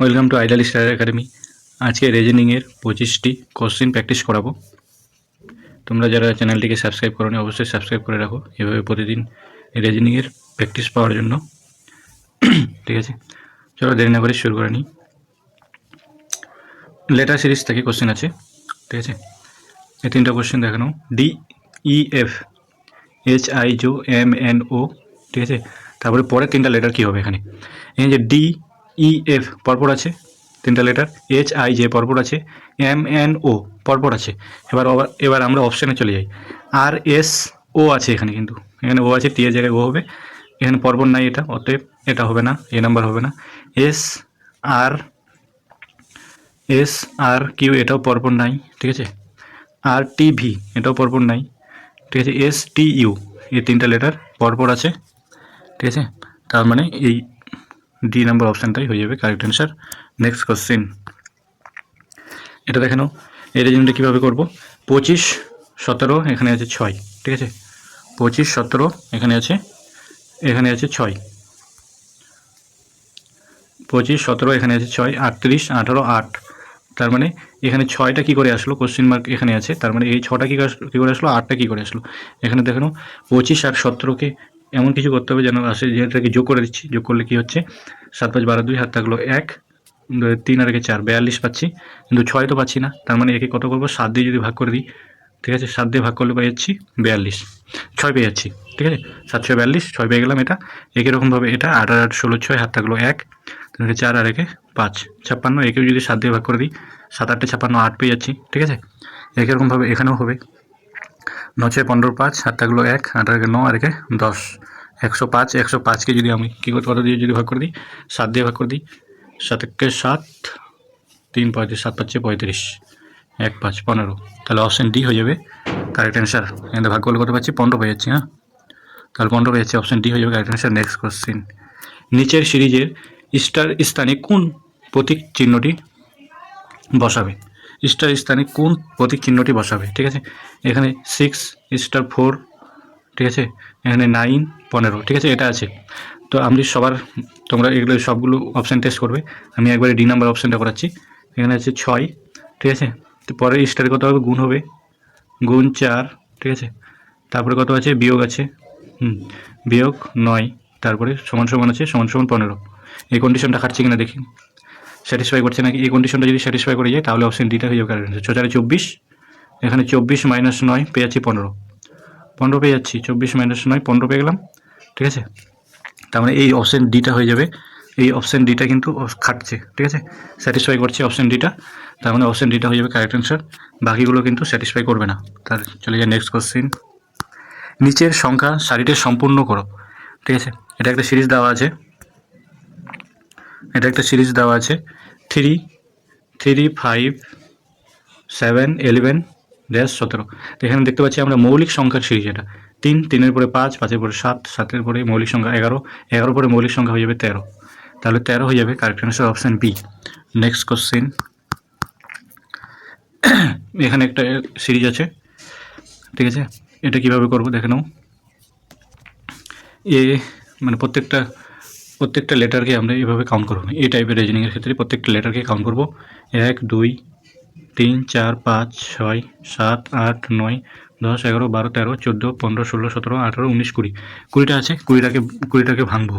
Welcome to idol star academy আজকে রিজনিংয়ের পঁচিশটি কোশ্চেন প্র্যাকটিস করাবো। তোমরা যারা চ্যানেলটিকে সাবস্ক্রাইব করো অবশ্যই সাবস্ক্রাইব করে রাখো। এভাবে প্রতিদিন রিজনিংয়ের প্র্যাকটিস পাওয়ার জন্য। ঠিক আছে? চলো দেরি না করে শুরু করে নিই। লেটার সিরিজ থেকে কোশ্চেন আছে। ঠিক আছে? এই তিনটা কোশ্চেন দেখানো D E F H I J M N O ঠিক আছে? তারপরে পরের তিনটা লেটার কী হবে এখানে? এখানে যে ডি ই এফ পরপর আছে, তিনটা লেটার এইচ আই জে পরপর আছে এম এন ও পরপর আছে। এবার এবার আমরা অপশানে চলে যাই। আর এস ও আছে এখানে কিন্তু। এখানে ও আছে টি এর জায়গায় ও হবে। এখানে পরপর নাই এটা, অতএব এটা হবে না এ নাম্বার হবে না। S R S R Q এটাও পরপর নাই, ঠিক আছে? আর টি ভি এটাও পরপর নাই, ঠিক আছে? এস টি ইউ এই তিনটা লেটার পরপর আছে, ঠিক আছে? তার মানে এই ডি নাম্বার অপশানটাই হয়ে যাবে কারেক্ট অ্যান্সার নেক্সট কোশ্চেন এটা দেখে নাও, এই রেজিমটা কীভাবে করব? পঁচিশ, সতেরো, এখানে আছে ছয়, ঠিক আছে? পঁচিশ, সতেরো, এখানে আছে এখানে আছে ছয়। পঁচিশ, সতেরো, এখানে আছে ছয়, আটত্রিশ, আঠারো, আট। তার মানে এখানে ছয়টা কী করে আসলো? কোশ্চেন মার্ক এখানে আছে, তার মানে এই ছটা কী কী করে আসলো? আটটা কী করে আসলো? এখানে দেখানো পঁচিশ আর সতেরোকে এমন কিছু করতে হবে যেন আসে, যেটাকে যোগ করে দিচ্ছি। যোগ করলে কী হচ্ছে? সাত পাঁচ বারো দুই, হাত থাকল এক তিন আর একে চার, বিয়াল্লিশ পাচ্ছি। কিন্তু ছয় তো পাচ্ছি না, তার মানে একে কত করব? সাত দিয়ে যদি ভাগ করে দিই, ঠিক আছে? সাত দিয়ে ভাগ করলে পেয়ে যাচ্ছি বিয়াল্লিশ। ছয় পেয়ে যাচ্ছি, ঠিক আছে? সাত, ছয়, বিয়াল্লিশ, ছয় পেয়ে গেলাম এটা। একই রকমভাবে এটা, আট আর আট, ষোলো, ছয়, হাত থাকল এক একে চার আর একে পাঁচ, ছাপ্পান্ন। একেও যদি সাত দিয়ে ভাগ করে দিই, সাত আটটা ছাপ্পান্ন, আট পেয়ে যাচ্ছি, ঠিক আছে? একই রকমভাবে এখানেও হবে। ন ছয়, পনেরো, পাঁচ, হাত থাকল এক, আট আর একে ন আর একে দশ। একশো পাঁচ, একশো পাঁচকে যদি আমি কী করতে কত দিয়ে যদি ভাগ করে দিই, সাত দিয়ে ভাগ করে দিই সাত একে সাত, তিন পঁয়ত্রিশ, সাত পাঁচে পঁয়ত্রিশ, এক পাঁচ, পনেরো। তাহলে অপশান ডি হয়ে যাবে কারেক্ট অ্যান্সার এখানে ভাগ করলে কত পাচ্ছি? পনেরো পেয়ে যাচ্ছি হ্যাঁ? তাহলে পনেরো পেয়ে যাচ্ছি অপশান ডি হয়ে যাবে কারেক্ট অ্যান্সার নেক্সট কোশ্চেন নিচের সিরিজের স্টার স্থানে কোন প্রতীক চিহ্নটি বসাবে? স্টার স্থানে কোন প্রতীক চিহ্নটি বসাবে? ঠিক আছে? এখানে সিক্স স্টার ফোর ঠিক আছে? এখানে নাইন পনেরো, ঠিক আছে? এটা আছে। তো আমি সবার, তোমরা এগুলো সবগুলো অপশান টেস্ট করবে, আমি একবারে ডি নাম্বার অপশানটা করাচ্ছি। এখানে আছে ছয়, ঠিক আছে? তো পরে স্টারে কত হবে? গুণ হবে। গুণ চার, ঠিক আছে? তারপরে কত আছে? বিয়োগ আছে। হুম, বিয়োগ নয়, তারপরে সমান সমান আছে, সমান সমান পনেরো। এই কন্ডিশনটা খাটছে কিনা দেখি। স্যাটিসফাই করছে নাকি? এই কন্ডিশনটা যদি স্যাটিসফাই করে যায় তাহলে অপশান ডিটা হয়ে যাবে কারণ ছচারে চব্বিশ, এখানে চব্বিশ মাইনাস নয়, পেয়ে যাচ্ছি পনেরো। পনেরো পেয়ে যাচ্ছি, চব্বিশ মাইনাস নয়, পনেরো পেয়ে গেলাম। ঠিক আছে? তার মানে এই অপশান ডিটা হয়ে যাবে। এই অপশান ডিটা কিন্তু খাটছে, ঠিক আছে? স্যাটিসফাই করছে অপশান ডিটা তার মানে অপশান ডিটা হয়ে যাবে কারেক্ট অ্যান্সার বাকিগুলো কিন্তু স্যাটিসফাই করবে না। তার চলে যায় নেক্সট কোশ্চেন নিচের সংখ্যা সারিটি সম্পূর্ণ করো, ঠিক আছে? এটা একটা সিরিজ দেওয়া আছে। এটা একটা সিরিজ দেওয়া আছে। Three three five seven eleven dash সতেরো। এখানে দেখতে পাচ্ছি আমরা মৌলিক সংখ্যার সিরিজ এটা। তিন, তিনের পরে পাঁচ, পাঁচের পরে সাত, সাতের পরে মৌলিক সংখ্যা এগারো এগারো পরে মৌলিক সংখ্যা হয়ে যাবে তেরো। তাহলে তেরো হয়ে যাবে correct answer option B next question এখানে একটা সিরিজ আছে। ঠিক আছে? এটা কীভাবে করব দেখে নাও। এ মানে প্রত্যেকটা প্রত্যেকটা লেটারকে আমরা এভাবে কাউন্ট করব। এই টাইপের রিজনিংয়ের ক্ষেত্রে প্রত্যেকটা লেটারকে কাউন্ট করব। এক, দুই, তিন, চার, পাঁচ, ছয়, সাত, আট, নয় দশ, এগারো, বারো, তেরো, চোদ্দ, পনেরো, ষোলো, সতেরো, আঠারো, উনিশ, কুড়ি। কুড়িটা আছে? কুড়িটাকে কুড়িটাকে ভাঙবো।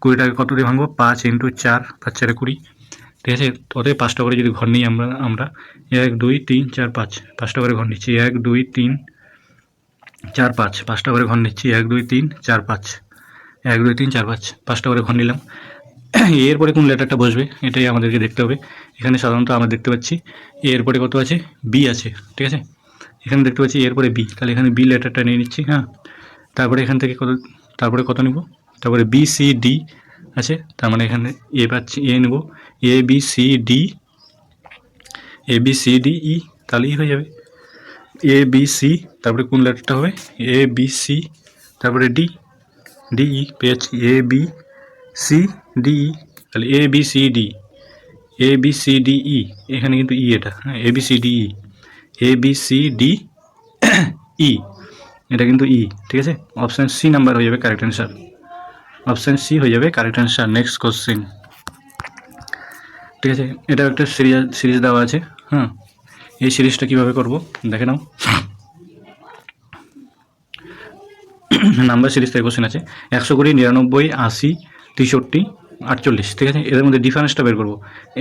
কুড়িটাকে কত দিয়ে ভাঙবো? পাঁচ ইন্টু চার, পাঁচ, চারে কুড়ি। ঠিক আছে? ওদের পাঁচটা করে যদি ঘর নিই আমরা আমরা, এক, দুই, তিন, চার, পাঁচ। পাঁচটা করে ঘর নিচ্ছি, এক, দুই, তিন, চার, পাঁচ। পাঁচটা করে ঘর নিচ্ছি, এক, দুই, তিন, চার, পাঁচ। এক, দুই, তিন, চার, পাঁচ। পাঁচটা করে ঘর নিলাম। এরপরে কোন লেটারটা বসবে? এটাই আমাদেরকে দেখতে হবে। এখানে সাধারণত আমরা দেখতে পাচ্ছি। এরপরে কত আছে? বি আছে। ঠিক আছে? এখানে দেখতে পাচ্ছি এরপরে বি তাহলে এখানে বি লেটারটা নিয়ে নিচ্ছি হ্যাঁ? তারপরে এখান থেকে কত, তারপরে কত নিব? তারপরে বি সি ডি আছে, তার মানে এখানে এ পাচ্ছি এ নেব। A B C D A B C D E তাহলেই হয়ে যাবে। এ বি সি তারপরে কোন লেটারটা হবে? এ বি সি তারপরে ডি ডি ই পেয়েছি A B C D E তাহলে A B C D A B C D E এখানে কিন্তু ই এটা হ্যাঁ? A B C D E A B C D E এটা কিন্তু ই ঠিক আছে? অপশান সি নাম্বার হয়ে যাবে কারেক্ট অ্যান্সার অপশান সি হয়ে যাবে কারেক্ট অ্যান্সার নেক্সট কোশ্চেন ঠিক আছে? এটা একটা সিরিজ সিরিজ দেওয়া আছে হ্যাঁ এই সিরিজটা কীভাবে করব? দেখে নাও। নাম্বার সিরিজ থেকে কোশ্চেন আছে। একশো কুড়ি, নিরানব্বই, আশি, তেষট্টি, আটচল্লিশ, ঠিক আছে? এদের মধ্যে ডিফারেন্সটা বের করব।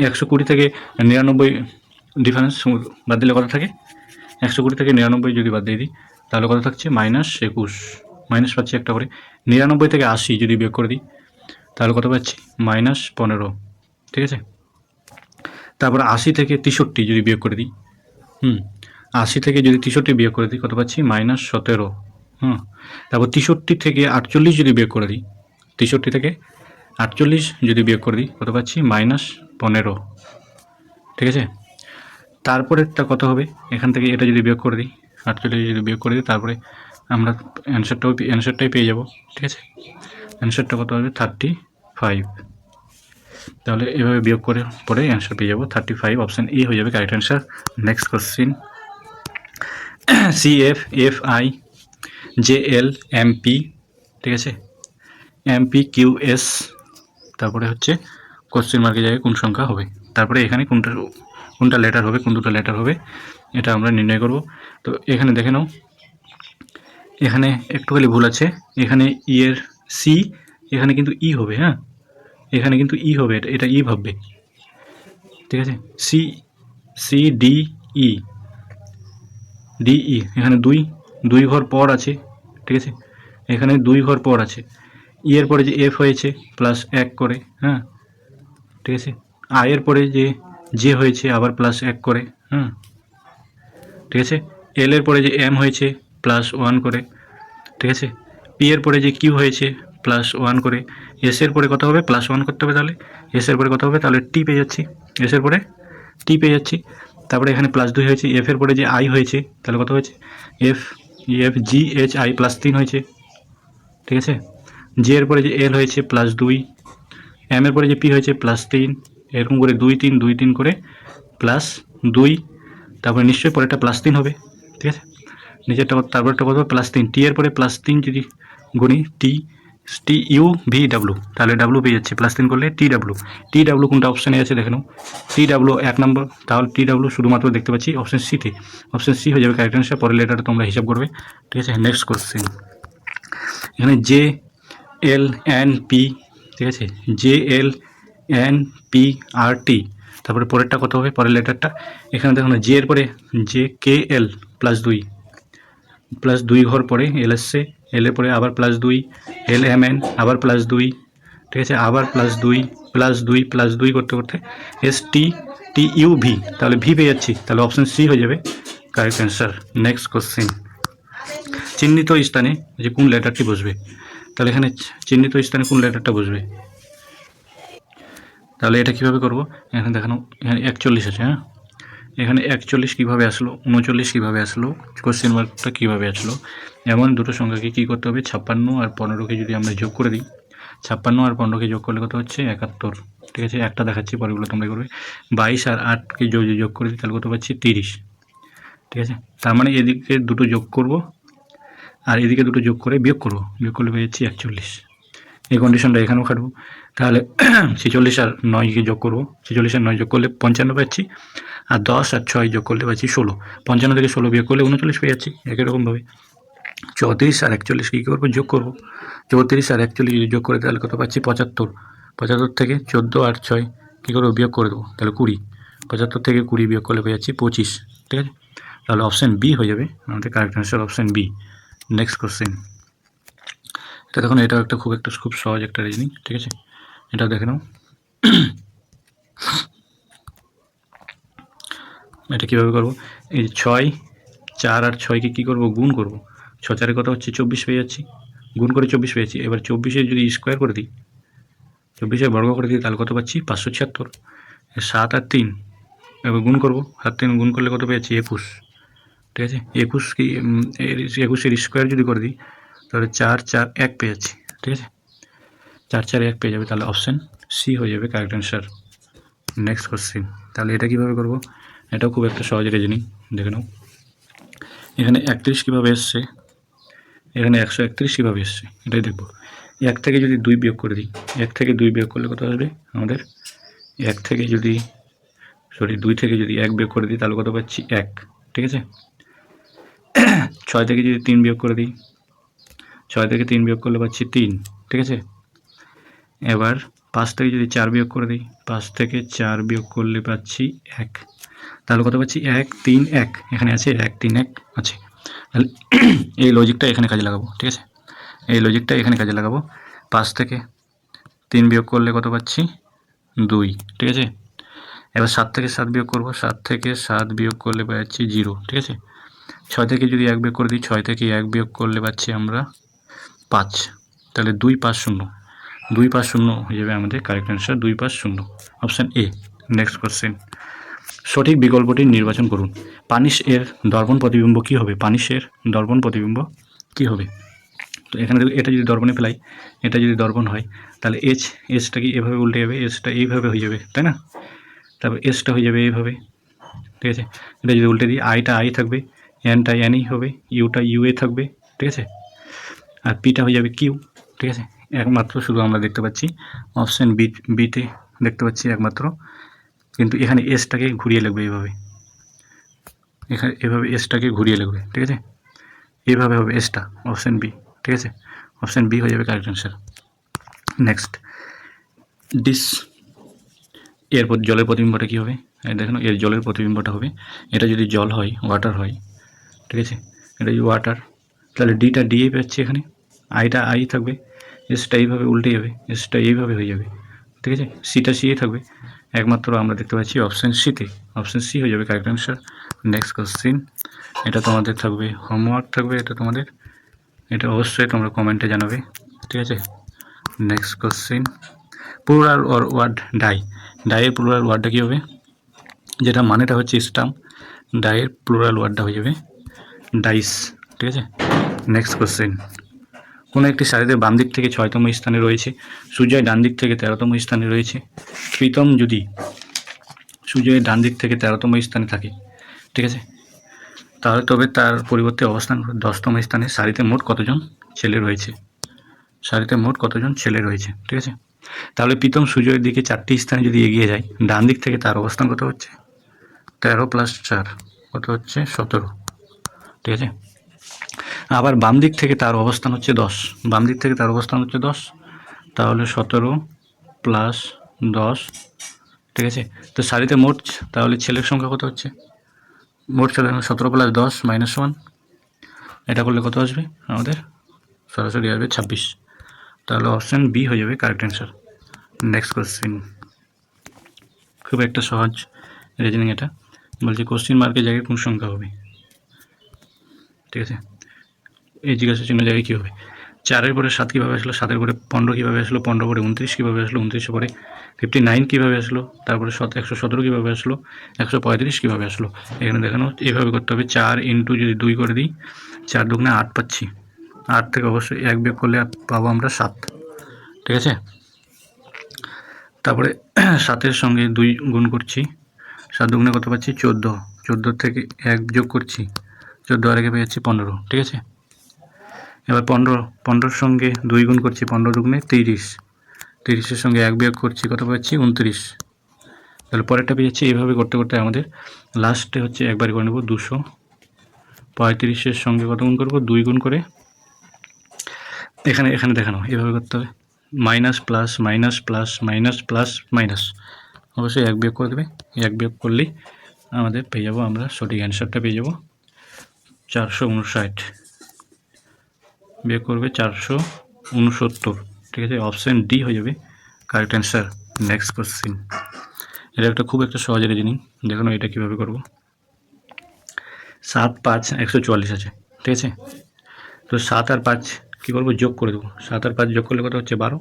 একশো কুড়ি থেকে নিরানব্বই ডিফারেন্স বাদ দিলে কত থাকে? একশো কুড়ি থেকে নিরানব্বই যদি বাদ দিয়ে দিই, তাহলে কত থাকছে? মাইনাস একুশ। মাইনাস পাচ্ছি একটা করে। নিরানব্বই থেকে আশি যদি বিয়োগ করে দিই, তাহলে কত পাচ্ছি? মাইনাস পনেরো। ঠিক আছে? তারপর আশি থেকে তেষট্টি যদি বিয়োগ করে দিই, হুম, আশি থেকে যদি তেষট্টি বিয়োগ করে দিই, কত পাচ্ছি? মাইনাস সতেরো। হুম, তারপর তেষট্টি থেকে আটচল্লিশ যদি বিয়োগ করে দিই, তেষট্টি থেকে আটচল্লিশ যদি বিয়োগ করে দিই, কত পাচ্ছি? মাইনাস পনেরো। ঠিক আছে? তারপরেরটা কত হবে, এখান থেকে এটা যদি বিয়োগ করে দিই আটচল্লিশ যদি বিয়োগ করে দিই, তারপরে আমরা অ্যান্সারটাও অ্যান্সারটাই পেয়ে যাব, ঠিক আছে? অ্যান্সারটা কত হবে? থার্টি ফাইভ তাহলে এভাবে বিয়োগ করে, পরে অ্যান্সার পেয়ে যাব থার্টি ফাইভ অপশান এ হয়ে যাবে correct answer next question C F F I J L M P ঠিক আছে? এম পি কিউ এস তারপরে হচ্ছে কোশ্চেন মার্কের জায়গায় কোন সংখ্যা হবে, তারপরে এখানে কোনটা কোনটা লেটার হবে কোন দুটো লেটার হবে, এটা আমরা নির্ণয় করব। তো এখানে দেখে নাও। এখানে একটুখানি ভুল আছে। এখানে ই এর সি এখানে কিন্তু ই হবে হ্যাঁ? এখানে কিন্তু ই হবে, এটা এটা ই ভাববে। ঠিক আছে? C C D E D E এখানে দুই দুই ঘর পর আছে। ঠিক আছে? এখানে দুই ঘর পর আছে। ই এর পরে যে এফ হয়েছে প্লাস এক করে হ্যাঁ? ঠিক আছে? আই এর পরে যে জে হয়েছে আবার প্লাস এক করে হ্যাঁ ঠিক আছে? এল এর পরে যে এম হয়েছে প্লাস ওয়ান করে, ঠিক আছে? পি এর পরে যে কিউ হয়েছে প্লাস ওয়ান করে এস এর পরে কত হবে? প্লাস ওয়ান করতে হবে তাহলে? এস এর পরে কত হবে? তাহলে টি পেয়ে যাচ্ছি। এস এর পরে টি পেয়ে যাচ্ছি। তারপরে এখানে প্লাস দুই হয়েছে এফ এর পরে যে আই হয়েছে, তাহলে কত হয়েছে? F F G H I plus তিন হয়েছে। ঠিক আছে? জি এর পরে যে এল হয়েছে প্লাস দুই এম এর পরে যে পি হয়েছে প্লাস তিন এরকম করে দুই তিন দুই তিন করে প্লাস দুই, তারপরে নিশ্চয়ই পরেরটা প্লাস তিন হবে, ঠিক আছে? নিচেরটা তারপরটা কত? প্লাস তিন। টি এর পরে প্লাস তিন যদি গুণি T T U V W তাহলে ডাব্লু পেয়ে যাচ্ছে। প্লাস তিন করলে টি ডাব্লু টি ডাব্লু কোনটা অপশানে আছে দেখে নাও। টি ডাব্লু এক নম্বর তাহলে টি ডাব্লু শুধুমাত্র দেখতে পাচ্ছি অপশান সিতে অপশান সি হয়ে যাবে কারেক্ট অ্যান্সার পরের লেটারটা তোমরা হিসাব করবে, ঠিক আছে? নেক্সট কোশ্চেন এখানে জে এল এন পি ঠিক আছে? J L N P R T তারপরে পরেরটা কত হবে? পরের লেটারটা। এখানে দেখো না জে এর পরে জে কে এল প্লাস দুই। প্লাস দুই ঘর পরে এল এসছে। এল এর পরে আবার প্লাস দুই এল এম এন আবার প্লাস দুই। ঠিক আছে? আবার প্লাস দুই প্লাস দুই প্লাস দুই করতে করতে S T T U V তাহলে ভি পেয়ে যাচ্ছি। তাহলে অপশন সি হয়ে যাবে। কারেক্ট অ্যান্সার নেক্সট কোশ্চেন চিহ্নিত স্থানে যে কোন লেটারটি বসবে? তাহলে এখানে চিহ্নিত স্থানে কোন লেটারটা বসবে? তাহলে এটা কীভাবে করব? এখানে দেখানো, এখানে একচল্লিশ আছে হ্যাঁ? এখানে একচল্লিশ কীভাবে আসলো? উনচল্লিশ কীভাবে আসলো? কোশ্চেন মার্কটা কীভাবে আসলো? এমন দুটো সংখ্যাকে কী করতে হবে? ছাপ্পান্ন আর পনেরোকে যদি আমরা যোগ করে দিই, ছাপ্পান্ন আর পনেরোকে যোগ করলে কত হচ্ছে? একাত্তর। ঠিক আছে? একটা দেখাচ্ছি পরেগুলো তোমরা করবে। বাইশ আর আটকে যদি যোগ করে দিই, তাহলে কত পাচ্ছি? তিরিশ। ঠিক আছে? তার মানে এদিকে দুটো যোগ করব, আর এদিকে দুটো যোগ করে বিয়োগ করব। বিয়োগ করলে পেয়ে যাচ্ছি একচল্লিশ। এই কন্ডিশনটা এখানেও খাটবো তাহলে ছেচল্লিশ আর নয়কে যোগ করব। ছেচল্লিশ আর নয় যোগ করলে পঞ্চান্ন পাচ্ছি, আর দশ আর ছয় যোগ করলে পাচ্ছি ষোলো। পঞ্চান্ন থেকে ষোলো বিয়োগ করলে উনচল্লিশ পেয়ে যাচ্ছি, একই রকমভাবে চৌত্রিশ আর একচল্লিশ কী করব? যোগ করব। চৌত্রিশ আর একচল্লিশ যদি যোগ করে, তাহলে কত পাচ্ছি? পঁচাত্তর। পঁচাত্তর থেকে চোদ্দ আর ছয় কী করব? বিয়োগ করে দেবো। তাহলে কুড়ি। পঁচাত্তর থেকে কুড়ি বিয়োগ করলে পেয়ে যাচ্ছি পঁচিশ। ঠিক আছে? তাহলে অপশান বি হয়ে যাবে। আমাদের correct answer option B next question এটা দেখুন এটা একটা খুব একটা খুব সহজ একটা রিজনিং ঠিক আছে? এটা দেখে নাও। এটা কীভাবে করব? এই ছয়, চার আর ছয়কে কী করব? গুণ করব। ছ চারে কত হচ্ছে চব্বিশ পেয়ে যাচ্ছি। গুণ করে চব্বিশ পেয়েছি এবার চব্বিশে যদি স্কোয়ার করে দিই, চব্বিশে বর্গ করে দিই, তাহলে কত পাচ্ছি? পাঁচশো ছিয়াত্তর। সাত আর তিন, এবার গুণ করব। সাত তিন গুণ করলে কত পেয়েছি একুশ। ঠিক আছে? একুশ কি একুশের স্কোয়ার যদি করে দিই তাহলে চার চার, এক পেয়ে যাচ্ছি ঠিক আছে? চার চার, এক পেয়ে যাবে, তাহলে অপশান সি হয়ে যাবে কারেক্ট অ্যান্সার নেক্সট কোশ্চেন তাহলে এটা কীভাবে করব? এটাও খুব একটা সহজ রিজনিং দেখে নাও। এখানে একত্রিশ কীভাবে এসছে? এখানে একশো একত্রিশ কীভাবে এসছে? এটাই দেখব। এক থেকে যদি দুই বিয়োগ করে দিই, এক থেকে দুই বিয়োগ করলে কত আসবে? আমাদের এক থেকে যদি সরি দুই থেকে যদি এক বিয়োগ করে দিই, তাহলে কত পাচ্ছি? এক, ঠিক আছে? ছয় থেকে যদি তিন বিয়োগ করে দিই ছয় থেকে তিন বিয়োগ করলে পাচ্ছি তিন, ঠিক আছে? এবার পাঁচ থেকে যদি চার বিয়োগ করে দিই, পাঁচ থেকে চার বিয়োগ করলে পাচ্ছি এক। তাহলে কত পাচ্ছি? এক, তিন, এক। এখানে আছে এক, তিন, এক আছে। তাহলে এই লজিকটা এখানে কাজে লাগাবো, ঠিক আছে? এই লজিকটা এখানে কাজে লাগাবো। পাঁচ থেকে তিন বিয়োগ করলে কত পাচ্ছি? দুই, ঠিক আছে? এবার সাত থেকে সাত বিয়োগ করব, সাত থেকে সাত বিয়োগ করলে পাচ্ছি জিরো, ঠিক আছে? ছয় থেকে যদি এক বিয়োগ করে দিই, ছয় থেকে এক বিয়োগ করলে পাচ্ছি আমরা পাঁচ। তাহলে দুই পাঁচ শূন্য। দুই পাঁচ শূন্য হয়ে যাবে আমাদের কারেক্ট অ্যান্সার দুই পাঁচ শূন্য। অপশান এ নেক্সট কোশ্চেন সঠিক বিকল্পটি নির্বাচন করুন। পানিশ এর দর্পণ প্রতিবিম্ব কী হবে? পানিশের দর্পণ প্রতিবিম্ব কী হবে? তো এখানে এটা যদি দর্পণে ফেলাই, এটা যদি দর্পণ হয়, তাহলে এইচ এসটা কি এভাবে উল্টে যাবে? এসটা এইভাবে হয়ে যাবে, তাই না? তারপর এসটা হয়ে যাবে এইভাবে, ঠিক আছে? এটা যদি উল্টে দিই আইটা আই থাকবে এনটা এনই হবে ইউটা ইউএ থাকবে, ঠিক আছে? আর পিটা হয়ে যাবে কিউ ঠিক আছে? একমাত্র শুধু আমরা দেখতে পাচ্ছি। অপশান বি বিতে দেখতে পাচ্ছি একমাত্র। কিন্তু এখানে এসটাকে ঘুরিয়ে লাগবে এইভাবে এখানে এভাবে এসটাকে ঘুরিয়ে লাগবে ঠিক আছে? এভাবে হবে এসটা অপশান বি ঠিক আছে? অপশান বি হয়ে যাবে কারেক্ট অ্যান্সার নেক্সট ডিস এর জলের প্রতিবিম্বটা কী হবে? দেখুন, এর জলের প্রতিবিম্বটা হবে। এটা যদি জল হয় ওয়াটার হয়, ঠিক আছে? এটা যদি ওয়াটার তাহলে ডিটা ডিএ পাচ্ছি এখানে। আইটা আই থাকবে, এসটা এইভাবে উল্টে যাবে, এসটা এইভাবে হয়ে যাবে, ঠিক আছে? সিটা সিয়ে থাকবে। একমাত্র আমরা দেখতে পাচ্ছি অপশান সিতে অপশান সি হয়ে যাবে কারেক্ট অ্যান্সার। Next question. এটা তোমাদের থাকবে হোমওয়ার্ক থাকবে, এটা তোমাদের। এটা অবশ্যই তোমরা কমেন্টে জানাবে, ঠিক আছে? Next question. Plural or word die. ডাইয়ের প্লুরাল ওয়ার্ডটা কী হবে? যেটা মানেটা হচ্ছে স্টাম্প। ডাইয়ের প্লুরাল ওয়ার্ডটা হয়ে যাবে ডাইস, ঠিক আছে? Next question. কোনো একটি সারিতে বাম দিক থেকে ছয়তম স্থানে রয়েছে সূর্যের ডান দিক থেকে তেরোতম স্থানে রয়েছে, প্রীতম যদি সূর্যের ডান দিক থেকে তেরোতম স্থানে থাকে, ঠিক আছে? তাহলে তবে তার পরিবর্তে অবস্থান দশতম স্থানে সারিতে মোট কতজন ছেলে রয়েছে? সারিতে মোট কতজন ছেলে রয়েছে, ঠিক আছে? তাহলে প্রীতম সূর্যের দিকে চারটি স্থানে যদি এগিয়ে যায়, ডান দিক থেকে তার অবস্থান কত হচ্ছে? তেরো প্লাস চার, কত হচ্ছে? সতেরো, ঠিক আছে? আবার বাম দিক থেকে তার অবস্থান হচ্ছে দশ। বাম দিক থেকে তার অবস্থান হচ্ছে দশ। তাহলে সতেরো প্লাস দশ, ঠিক আছে? তো সারিতে মোট, তাহলে ছেলের সংখ্যা কত হচ্ছে? মোট ছেলে সতেরো প্লাস দশ মাইনাস ওয়ান এটা করলে কত আসবে? আমাদের সরাসরি আসবে ছাব্বিশ। তাহলে অপশান বি হয়ে যাবে কারেক্ট অ্যান্সার নেক্সট কোশ্চিন খুব একটা সহজ রিজনিং এটা। বলছি কোশ্চিন মার্কের জায়গায় কোন সংখ্যা হবে? ঠিক আছে? এই জিজ্ঞাসা চিহ্ন জায়গায় কী হবে? চারের পরে সাত কীভাবে আসলো? সাতের পরে পনেরো কীভাবে আসলো? পনেরো পরে উনত্রিশ কীভাবে আসলো? উনত্রিশের পরে ফিফটি নাইন কীভাবে আসলো? তারপরে সত, একশো সতেরো কীভাবে আসলো? একশো পঁয়ত্রিশ কীভাবে আসলো? এখানে দেখানো এইভাবে করতে হবে। চার ইন্টু যদি দুই করে দিই, চার দুগুণে আট পাচ্ছি। আট থেকে অবশ্যই এক বিয়োগ করলে পাবো আমরা সাত। ঠিক আছে? তারপরে সাতের সঙ্গে দুই গুণ করছি। সাত দুগুণে কত পাচ্ছি? চোদ্দ। চোদ্দ থেকে এক যোগ করছি। চোদ্দ আর পেয়ে যাচ্ছি পনেরো। ঠিক আছে? এবার পনেরো, পনেরোর সঙ্গে দুই গুণ করছি, পনেরো দুগুণে তিরিশ। তিরিশের সঙ্গে এক বিয়োগ করছি, কত পাচ্ছি? উনত্রিশ। তাহলে পরেরটা পেয়ে যাচ্ছি, এইভাবে করতে করতে আমাদের লাস্টে হচ্ছে একবার করে নেব দুশো। পঁয়ত্রিশের সঙ্গে কত গুণ করব? দুই গুণ করে। এখানে এখানে দেখানো এভাবে করতে হবে। Minus plus minus plus minus plus minus অবশ্যই এক বিয়োগ করে দেবে। এক বিয়োগ করলেই আমাদের পেয়ে যাব, আমরা সঠিক অ্যান্সারটা পেয়ে যাব। চারশো উনষাট। বিয়োগ করবে চারশো উনসত্তর। ঠিক আছে? অপশান ডি হয়ে যাবে কারেক্ট অ্যান্সার নেক্সট কোশ্চিন এটা একটা খুব একটা সহজ রিজনিং দেখুন এটা কীভাবে করব। সাত পাঁচ একশো চুয়াল্লিশ আছে। ঠিক আছে? তো সাত আর পাঁচ কী করব? যোগ করে দেবো। সাত আর পাঁচ যোগ করলে কত হচ্ছে? বারো।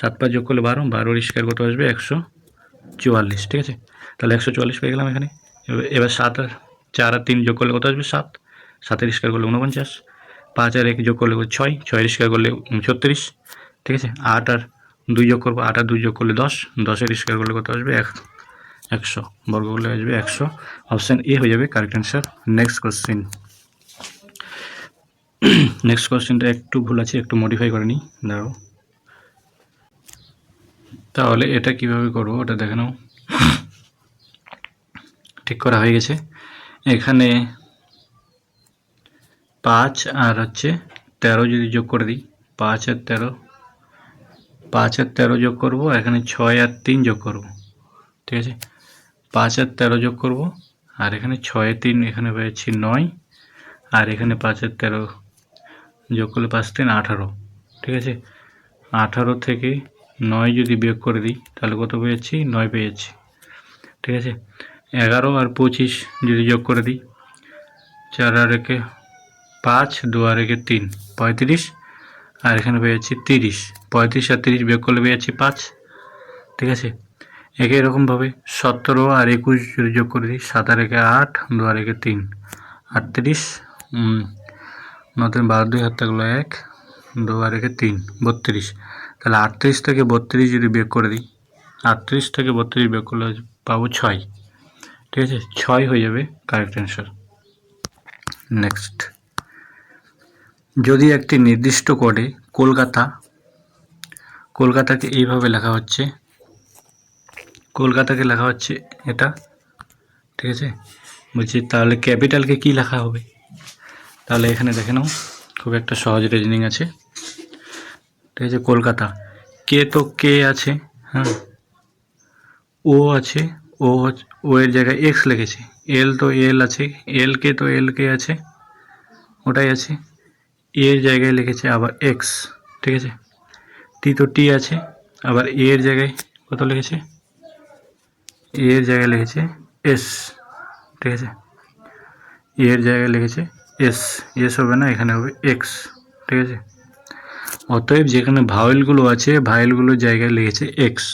সাত পাঁচ যোগ করলে বারো। বারো স্কোয়ার কত আসবে? একশো চুয়াল্লিশ। ঠিক আছে? তাহলে একশো চুয়াল্লিশ পেয়ে গেলাম এখানে। এবার এবার সাত আর চার আর তিন যোগ করলে কত আসবে? সাত। সাতের স্কোয়ার করলে উনপঞ্চাশ পাঁচ আর এক যোগ করলে ছয় ছয়ের স্কোয়ার করলে ছত্রিশ, ঠিক আছে? আট আর দুই যোগ করব, আট আর দুই যোগ করলে দশ দশের স্কোয়ার করলে কত আসবে? এক, একশো বর্গ করলে আসবে একশো। অপশান এ হয়ে যাবে correct answer next question next কোশ্চেনটা একটু ভুল আছে, একটু মডিফাই করে নিই, দাঁড়াও। তাহলে এটা কীভাবে করব, ওটা দেখে ঠিক করা হয়ে গেছে। এখানে পাঁচ আর হচ্ছে তেরো যদি যোগ করে দিই, পাঁচ আর তেরো, পাঁচ আর তেরো যোগ করব এখানে ছয় আর তিন যোগ করব, ঠিক আছে? পাঁচ আর তেরো যোগ করব, আর এখানে ছয় তিন এখানে পেয়েছি নয়, আর এখানে পাঁচ আর তেরো যোগ করলে পাঁচ তিন আঠারো, ঠিক আছে? আঠারো থেকে নয় যদি বিয়োগ করে দিই, তাহলে কত পেয়েছি? নয় পেয়েছি, ঠিক আছে? এগারো আর পঁচিশ যদি যোগ করে দিই, চার আর একে পাঁচ, দু আর তিন, পঁয়ত্রিশ। আর এখানে পেয়েছি তিরিশ, পঁয়ত্রিশ আর তিরিশ বিয়োগ করলে পেয়েছি পাঁচ। ঠিক আছে? একই রকমভাবে সতেরো আর একুশ যদি যোগ করে দিই, সাত আর একে আট, দু আর একে তিন, আটত্রিশ। নতুন বারো, দুই হাত থাকল এক, দু আর একে তিন, বত্রিশ। তাহলে আটত্রিশ থেকে বত্রিশ যদি বিয়োগ করে দিই, আটত্রিশ থেকে বত্রিশ বিয়োগ করলে পাবো ছয়। ঠিক আছে? ছয় হয়ে যাবে কারেক্ট অ্যান্সার নেক্সট যদি একটি নির্দিষ্ট কোডে কলকাতা, কলকাতাকে এইভাবে লেখা হচ্ছে, কলকাতাকে লেখা হচ্ছে এটা, ঠিক আছে? বলছি তাহলে ক্যাপিটালকে কি লেখা হবে? তাহলে এখানে দেখে নাও, খুব একটা সহজ রিজনিং আছে। ঠিক আছে, কলকাতা। কে তো কে আছে? হ্যাঁ। ও আছে, ও ও এর জায়গায় এক্স লিখেছে। এল তো এল আছে এল কে তো এল কে আছে, ওটাই আছে। এর জায়গায় লিখেছে আবার এক্স ঠিক আছে? টি তো টি আছে, আবার এর জায়গায় কত লিখেছে? এর জায়গায় লিখেছে এস ঠিক আছে? এর জায়গায় লিখেছে এস এস হবে না, এখানে হবে এক্স ঠিক আছে? অতএব যেখানে ভাওয়েলগুলো আছে ভাওয়েলগুলোর জায়গায় লিখেছে এক্স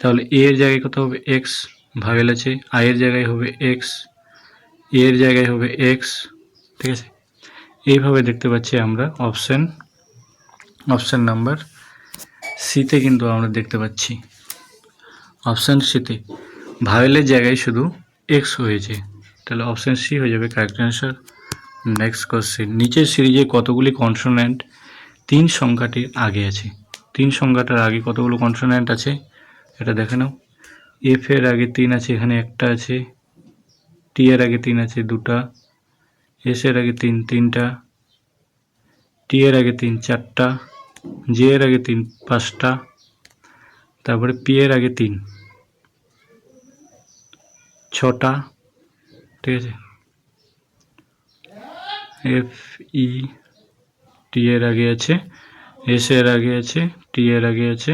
তাহলে এর জায়গায় কত হবে এক্স ভাওয়েল আছে আই এর জায়গায় হবে এক্সের জায়গায় হবে এক্স ঠিক আছে? এইভাবে দেখতে পাচ্ছি আমরা অপশান অপশান নাম্বার সিতে কিন্তু আমরা দেখতে পাচ্ছি। অপশান সিতে ভাওয়েলের জায়গায় শুধু এক্স হয়েছে। তাহলে অপশান সি হয়ে যাবে কারেক্ট অ্যান্সার নেক্সট কোশ্চেন নিচের সিরিজে কতগুলি কনসোনেন্ট তিন সংখ্যাটির আগে আছে? তিন সংখ্যাটার আগে কতগুলো কনসোনেন্ট আছে? এটা দেখে নাও। এফ এর আগে তিন আছে, এখানে একটা আছে। টি এর আগে তিন আছে, দুটা। এস এর আগে তিন, তিনটা টি এর আগে তিন, চারটা জে এর আগে তিন, পাঁচটা, তারপরে পি এর আগে তিন, ছটা, ঠিক আছে? এফ ই টি এর আগে আছে এস এর আগে আছে টি এর আগে আছে,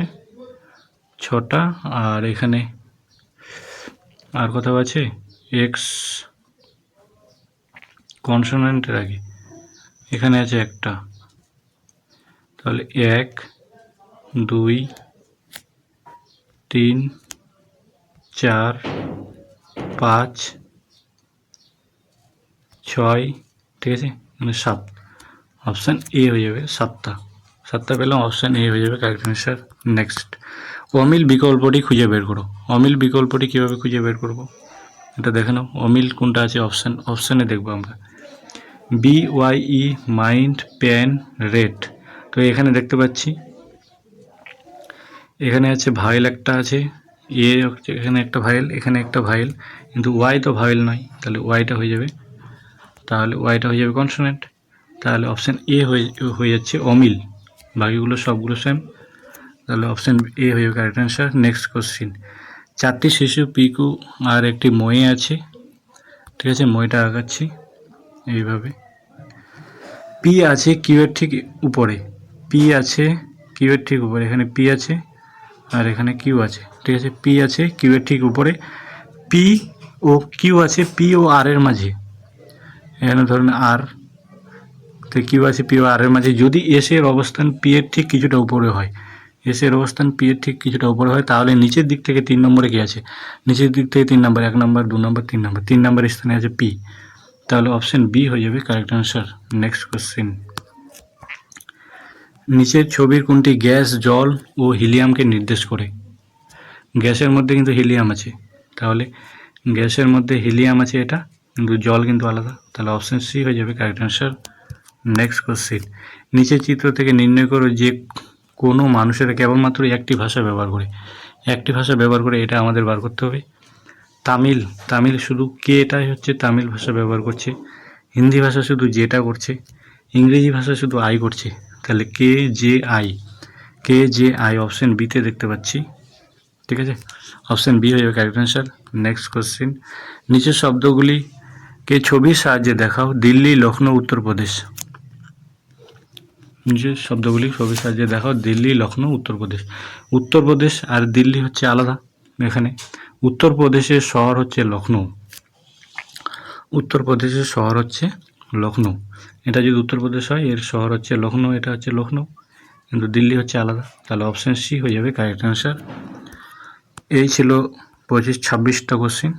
ছটা, আর এখানে আর কোথাও আছে? এক্স কনসোনেন্টের আগে। এখানে আছে একটা। তাহলে এক, দুই, তিন, চার, পাঁচ, ছয়, ঠিক আছে? মানে সাত। অপশান এ হয়ে যাবে সাতটা। সাতটা পেলাম অপশান এ হয়ে যাবে কারেক্ট অ্যান্সার নেক্সট অমিল বিকল্পটি খুঁজে বের করো। অমিল বিকল্পটি কীভাবে খুঁজে বের করব? এটা দেখে নাও। অমিল কোনটা আছে? অপশান, অপশানে দেখব আমরা। B Y E mind pan rate তো এখানে দেখতে পাচ্ছি। এখানে আছে ভাইল একটা আছে, এ এখানে একটা ভাইল, এখানে একটা ভাইল, কিন্তু ওয়াই তো ভাইল নয়, তাহলে ওয়াইটা হয়ে যাবে। তাহলে ওয়াইটা হয়ে যাবে কনসোনেন্ট তাহলে অপশান এ হয়ে হয়ে যাচ্ছে অমিল। বাকিগুলো সবগুলো সেম তাহলে অপশান এ হয়ে যাবে কারেক্ট অ্যান্সার নেক্সট কোশ্চিন চারটি শিশু, পিকু আর একটি মই আছে। ঠিক আছে, মইটা আঁকাচ্ছি এইভাবে। পি আছে কিউয়ের ঠিক উপরে। পি আছে কিউয়ের ঠিক উপরে। এখানে পি আছে আর এখানে কিউ আছে। ঠিক আছে? পি আছে কিউয়ের ঠিক উপরে। পি ও কিউ আছে পি ও আর এর মাঝে। এখানে ধরুন আর তো কিউ আছে পি ও আর এর মাঝে। যদি এস এর অবস্থান পি এর ঠিক কিছুটা উপরে হয় এস এর অবস্থান পি এর ঠিক কিছুটা উপরে হয়, তাহলে নিচের দিক থেকে তিন নম্বরে কি আছে? নিচের দিক থেকে তিন নম্বর, এক নম্বর, দু নম্বর, তিন নম্বর। তিন নম্বর স্থানে আছে পি তাহলে অপশন বি হয়ে যাবে কারেক্ট আনসার নেক্সট কোশ্চেন নিচের ছবির কোনটি গ্যাস, জল ও হিলিয়ামকে নির্দেশ করে? গ্যাসের মধ্যে কিন্তু হিলিয়াম আছে। তাহলে গ্যাসের মধ্যে হিলিয়াম আছে এটা, কিন্তু জল কিন্তু আলাদা। তাহলে অপশন সি হয়ে যাবে কারেক্ট আনসার নেক্সট কোশ্চেন নিচের চিত্র থেকে নির্ণয় করো যে কোনো মানুষেরা কেবলমাত্র একটি ভাষা ব্যবহার করে। একটি ভাষা ব্যবহার করে এটা আমাদের বার করতে হবে। তামিল তামিল শুধু কে এটাই হচ্ছে তামিল ভাষা ব্যবহার করছে, হিন্দি ভাষা শুধু যেটা করছে, ইংরেজি ভাষা শুধু আই করছে, তাহলে K J I, K J I option বিতে দেখতে পাচ্ছি, ঠিক আছে? অপশন বি হয়ে যাবে অ্যান্সার নেক্সট কোশ্চেন নিচের শব্দগুলিকে ছবির সাহায্যে দেখাও, দিল্লি লখনৌ উত্তরপ্রদেশ নিচের শব্দগুলি, ছবির সাহায্যে দেখাও, দিল্লি লখনৌ উত্তরপ্রদেশ উত্তরপ্রদেশ আর দিল্লি হচ্ছে আলাদা। এখানে উত্তরপ্রদেশের শহর হচ্ছে লখনৌ উত্তরপ্রদেশের শহর হচ্ছে লখনৌ এটা যদি উত্তরপ্রদেশ হয়, এর শহর হচ্ছে লখনৌ এটা হচ্ছে লখনৌ কিন্তু দিল্লি হচ্ছে আলাদা। তাহলে অপশান সি হয়ে যাবে কারেক্ট অ্যান্সার এই ছিল পঁচিশ ছাব্বিশটা কোশ্চিন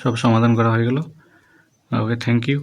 সব সমাধান করা হয়ে গেল। Okay thank you